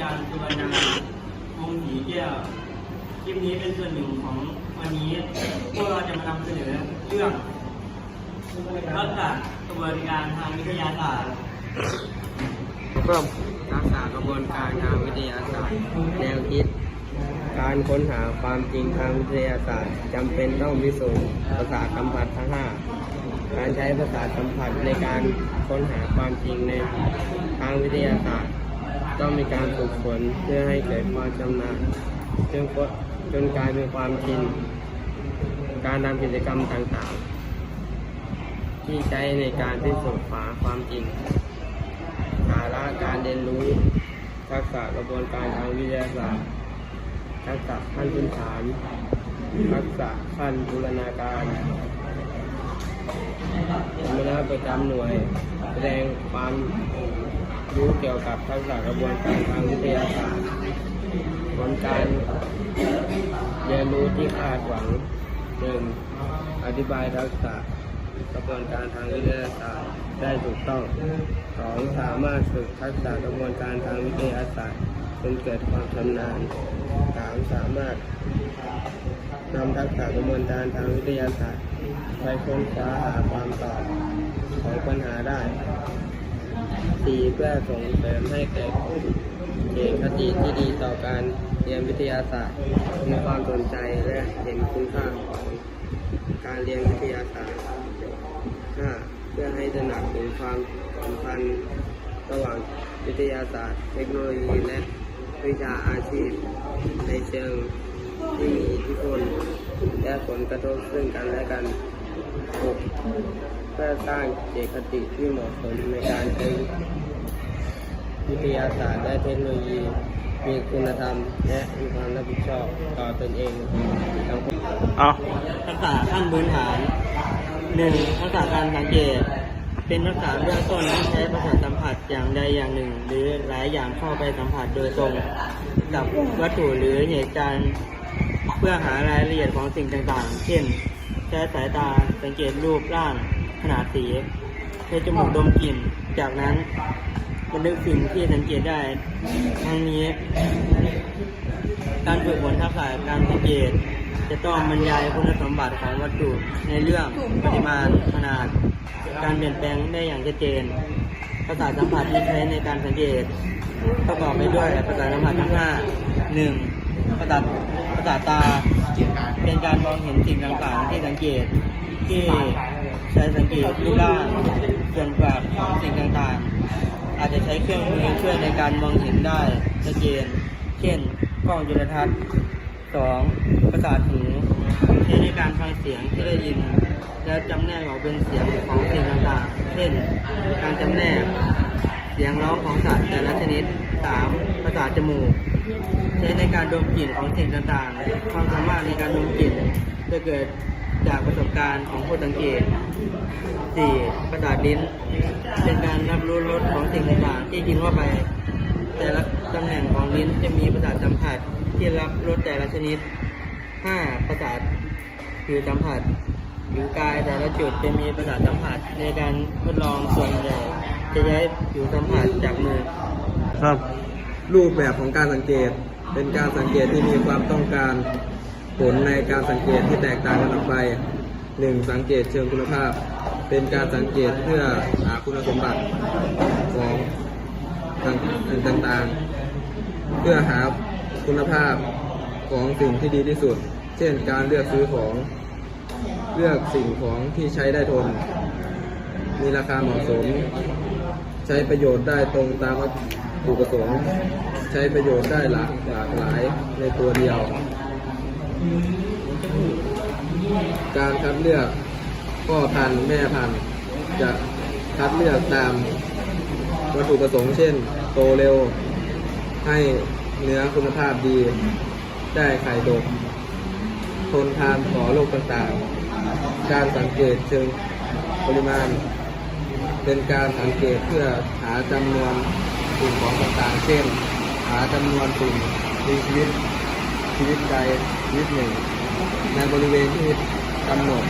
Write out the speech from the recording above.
จารย์สุวรรณวงศ์ศรีแก้วคลิปนี้เป็นส่วนหนึ่งของวันนี้ พวกเราจะมานำเสนอเรื่องทักษะกระบวนการทางวิทยาศาสตร์เพิ่มทักษะกระบวนการทางวิทยาศาสตร์แนวคิด การค้นหาความจริงทางวิทยาศาสตร์จำเป็นต้องพิสูจน์ประสาสัมผัสทั้งห้าการใช้ประสาสัมผัสในการค้นหาความจริงในทางวิทยาศาสตร์ ต้องมีการฝึกฝนเพื่อให้เกิดความชำนาญจนกจนกลายเป็นความชิน การทำกิจกรรมต่างๆ ที่ใช้ในการพิสูจน์หาความจริงสาระการเรียนรู้ ทักษะกระบวนการทางวิทยาศาสตร์ ทักษะขั้นพื้นฐาน ทักษะขั้นบูรณาการสมณะประจำหน่วย แสดงความ รู้เกี่ยวกับทักษะกระบวนการทางวิทยาศาสตร์ผลการเรียนรู้ที่คาดหวังหนึ่งอธิบายทักษะกระบวนการทางวิทยาศาสตร์ได้ถูกต้องสองสามารถฝึกทักษะกระบวนการทางวิทยาศาสตร์จนเกิดความชำนาญสามสามารถนำทักษะกระบวนการทางวิทยาศาสตร์ไปค้นคว้าหาความตอบของปัญหาได้ สี่เพื่อส่งเสริมให้เกิดเอกคติที่ดีต่อการเรียนวิทยาศาสตร์มีความสนใจและเห็นคุณค่าของการเรียนวิทยาศาสตร์ 5. เพื่อให้ตระหนักถึงความสัมพันธ์ระหว่างวิทยาศาสตร์ เทคโนโลยีและวิชาอาชีพ ในเชิงที่มีอิทธิพลและผลกระทบซึ่งกันและกัน 6. พื่อสร้างเอกคติที่เหมาะสมในการใช้วิทยาศาสตร์และเทคโนโลยี มีคุณธรรม และมีความรับผิดชอบต่อตนเองสังคมเอาทักษะขั้นพื้นฐานหนึ่งทักษะการสังเกต เป็นทักษะเบื้องต้นที่ใช้ประสาทสัมผัสอย่างใดอย่างหนึ่ง หรือหลายอย่างเข้าไปสัมผัสโดยตรงกับวัตถุหรือเหตุการณ์เพื่อหารายละเอียดของสิ่งต่างๆ เช่น ใช้สายตาสังเกตรูปร่าง ขนาดสีใช้จมูกดมกลิ่น จากนั้นบันทึกสิ่งที่สังเกตได้ทั้งนี้ การฝึกฝนทักษะการสังเกต จะต้องบรรยายคุณสมบัติของวัตถุในเรื่องปริมาณขนาด การเปลี่ยนแปลงได้อย่างชัดเจนประสาทสัมผัสที่ใช้ในการสังเกตประกอบไปด้วยประสาทสัมผัสทั้งห้าหนึ่งประสาทประสาทตาเป็นการมองเห็นสิ่งต่างๆที่สังเกตที่ ใช้สังเกตรูปร่างส่วนประกอบของสิ่งต่างๆ อาจจะใช้เครื่องมือช่วยในการมองเห็นได้ชัดเจนเช่นกล้องจุลทรรศน์สองประสาทหูใช้ในการฟังเสียงที่ได้ยิน แล้วจำแนกออกเป็นเสียงของสิ่งต่างๆ เช่น การจำแนกเสียงร้องของสัตว์แต่ละชนิดสามประสาทจมูก ใช้ในการดมกลิ่นของสิ่งต่างๆ ความสามารถในการดมกลิ่นจะเกิด จากประสบการณ์ของผู้สังเกต 4. ประสาทลิ้น เป็นการรับรู้รสของสิ่งต่างๆที่กินเข้าไป แต่ละตำแหน่งของลิ้นจะมีประสาทสัมผัสที่รับรสแต่ละชนิด 5. ประสาทผิวสัมผัสหรือกายแต่ละจุดจะมีประสาทสัมผัสในการทดลองส่วนใหญ่จะใช้ผิวสัมผัสจากมือ ครับ รูปแบบของการสังเกต เป็นการสังเกตที่มีความต้องการ ผลในการสังเกตที่แตกต่างกันออกไป 1. สังเกตเชิงคุณภาพ เป็นการสังเกตเพื่อหาคุณสมบัติของสิ่งต่างๆ เพื่อหาคุณภาพของสิ่งที่ดีที่สุด เช่น การเลือกซื้อของเลือกสิ่งของที่ใช้ได้ทน มีราคาเหมาะสม ใช้ประโยชน์ได้ตรงตามวัตถุประสงค์ ใช้ประโยชน์ได้หลากหลากหลายในตัวเดียว การคัดเลือกพ่อพันธุ์แม่พันธุ์จะคัดเลือกตามวัตถุประสงค์เช่น โตเร็ว ให้เนื้อคุณภาพดี ได้ไข่ดก ทนทานต่อโรคต่างๆ การสังเกตเชิงปริมาณ เป็นการสังเกตเพื่อหาจำนวนสิ่งของต่างๆ เช่น หาจำนวนสิ่งมีชีวิตชีวิตใด นิดหนึ่งในบริเวณที่กำหนด